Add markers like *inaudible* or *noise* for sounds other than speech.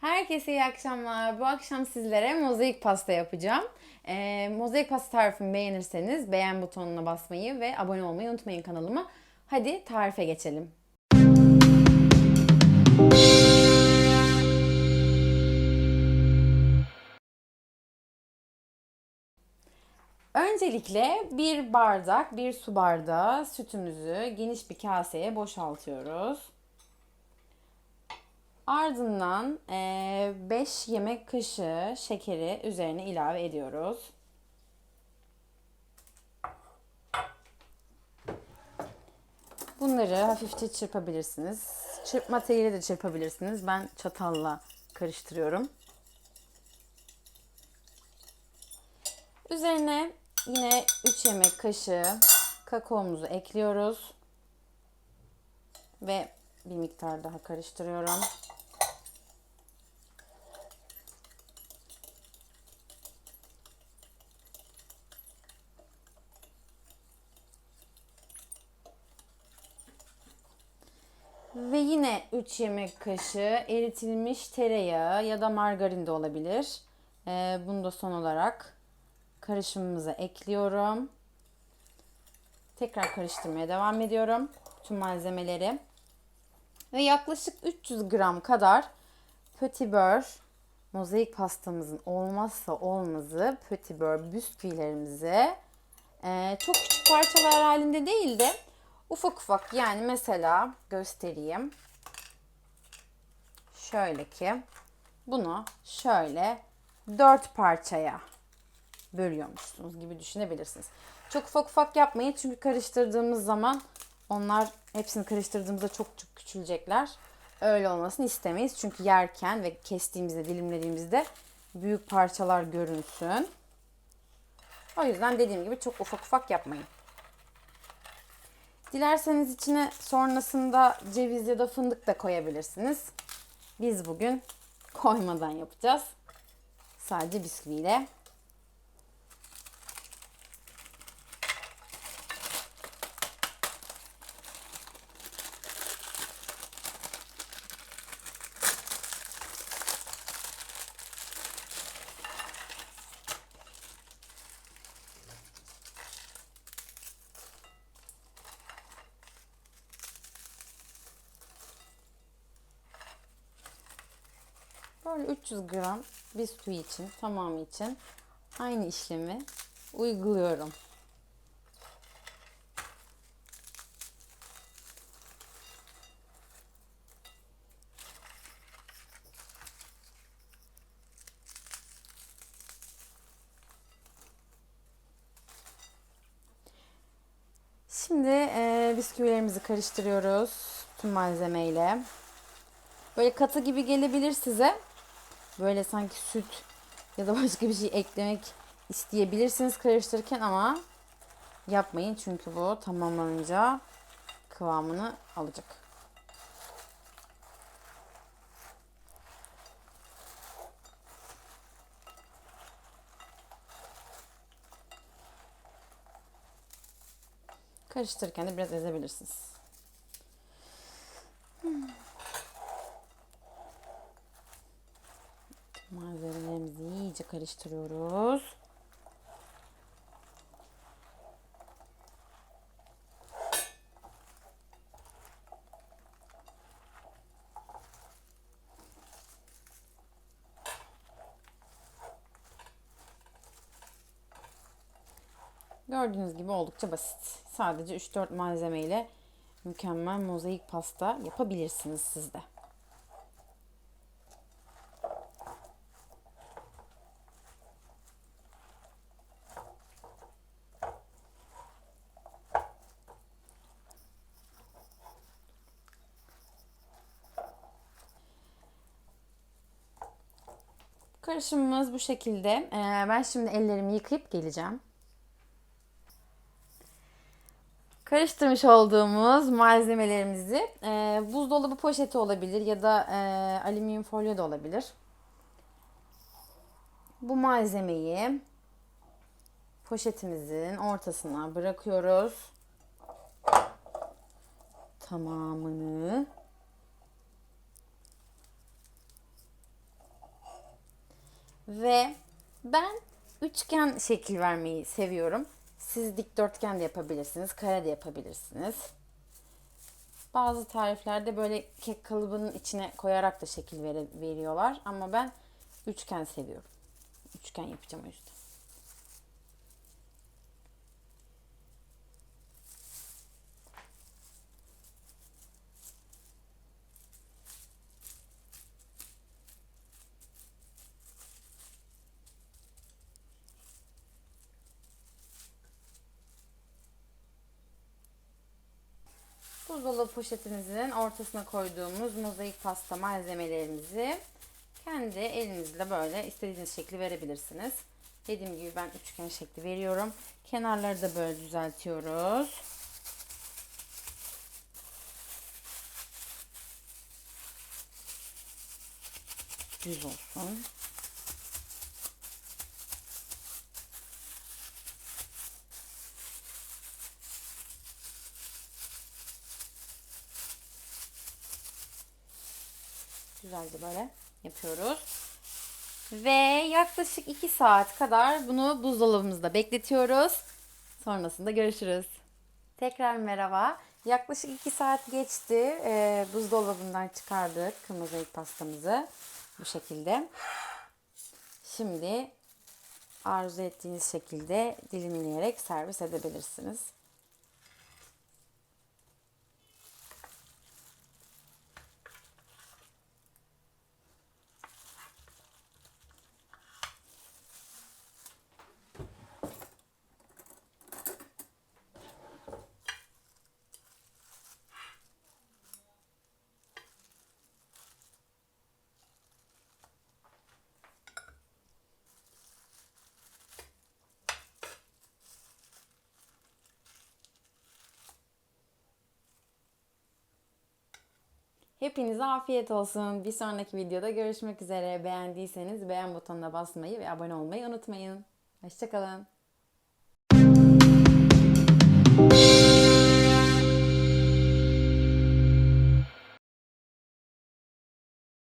Herkese iyi akşamlar. Bu akşam sizlere mozaik pasta yapacağım. Ee, mozaik pasta tarifimi beğenirseniz beğen butonuna basmayı ve abone olmayı unutmayın kanalıma. Hadi tarife geçelim. Öncelikle bir bardak, bir su bardağı sütümüzü geniş bir kaseye boşaltıyoruz. Ardından 5 yemek kaşığı şekeri üzerine ilave ediyoruz. Bunları hafifçe çırpabilirsiniz. Çırpma teliyle de çırpabilirsiniz. Ben çatalla karıştırıyorum. Üzerine yine 3 yemek kaşığı kakaomuzu ekliyoruz. Ve bir miktar daha karıştırıyorum. Ve yine 3 yemek kaşığı eritilmiş tereyağı ya da margarin de olabilir. Ee, bunu da son olarak karışımımıza ekliyorum. Tekrar karıştırmaya devam ediyorum. Tüm malzemeleri. Ve yaklaşık 300 gram kadar petit beurre mozaik pastamızın olmazsa olmazı petit beurre bisküvilerimizi e, çok küçük parçalar halinde değil de ufak ufak yani mesela göstereyim. Şöyle ki bunu şöyle dört parçaya bölüyormuşsunuz gibi düşünebilirsiniz. Çok ufak ufak yapmayın çünkü karıştırdığımız zaman onlar hepsini karıştırdığımızda çok çok küçülecekler. Öyle olmasını istemeyiz. Çünkü yerken ve kestiğimizde, dilimlediğimizde büyük parçalar görünsün. O yüzden dediğim gibi çok ufak ufak yapmayın. Dilerseniz içine sonrasında ceviz ya da fındık da koyabilirsiniz. Biz bugün koymadan yapacağız. Sadece bisküviyle. Böyle 300 gram bisküvi için, tamamı için aynı işlemi uyguluyorum. Şimdi e, bisküvilerimizi karıştırıyoruz tüm malzemeyle. Böyle katı gibi gelebilir size. Böyle sanki süt ya da *laughs* başka bir şey eklemek isteyebilirsiniz karıştırırken ama yapmayın çünkü bu tamamlanınca kıvamını alacak. Karıştırırken de biraz ezebilirsiniz. Malzemelerimizi iyice karıştırıyoruz. Gördüğünüz gibi oldukça basit. Sadece 3-4 malzemeyle mükemmel mozaik pasta yapabilirsiniz siz Karışımımız bu şekilde. Ee, ben şimdi ellerimi yıkayıp geleceğim. Karıştırmış olduğumuz malzemelerimizi e, buzdolabı poşeti olabilir ya da e, alüminyum folyo da olabilir. Bu malzemeyi poşetimizin ortasına bırakıyoruz. Tamamını Ve ben üçgen şekil vermeyi seviyorum. Siz dikdörtgen de yapabilirsiniz, kare de yapabilirsiniz. Bazı tariflerde böyle kek kalıbının içine koyarak da şekil veriyorlar. Ama ben üçgen seviyorum. Üçgen yapacağım o yüzden. Buzdolabı poşetimizin ortasına koyduğumuz mozaik pasta malzemelerimizi kendi elinizle böyle istediğiniz şekli verebilirsiniz. Dediğim gibi ben üçgen şekli veriyorum. Kenarları da böyle düzeltiyoruz. Düz olsun. Güzelce böyle yapıyoruz. Ve yaklaşık 2 saat kadar bunu buzdolabımızda bekletiyoruz. Sonrasında görüşürüz. Tekrar merhaba. Yaklaşık 2 saat geçti. Ee, buzdolabından çıkardık mozaik pastamızı. Bu şekilde. Şimdi arzu ettiğiniz şekilde dilimleyerek servis edebilirsiniz. Hepinize afiyet olsun. Bir sonraki videoda görüşmek üzere. Beğendiyseniz beğen butonuna basmayı ve abone olmayı unutmayın. Hoşçakalın.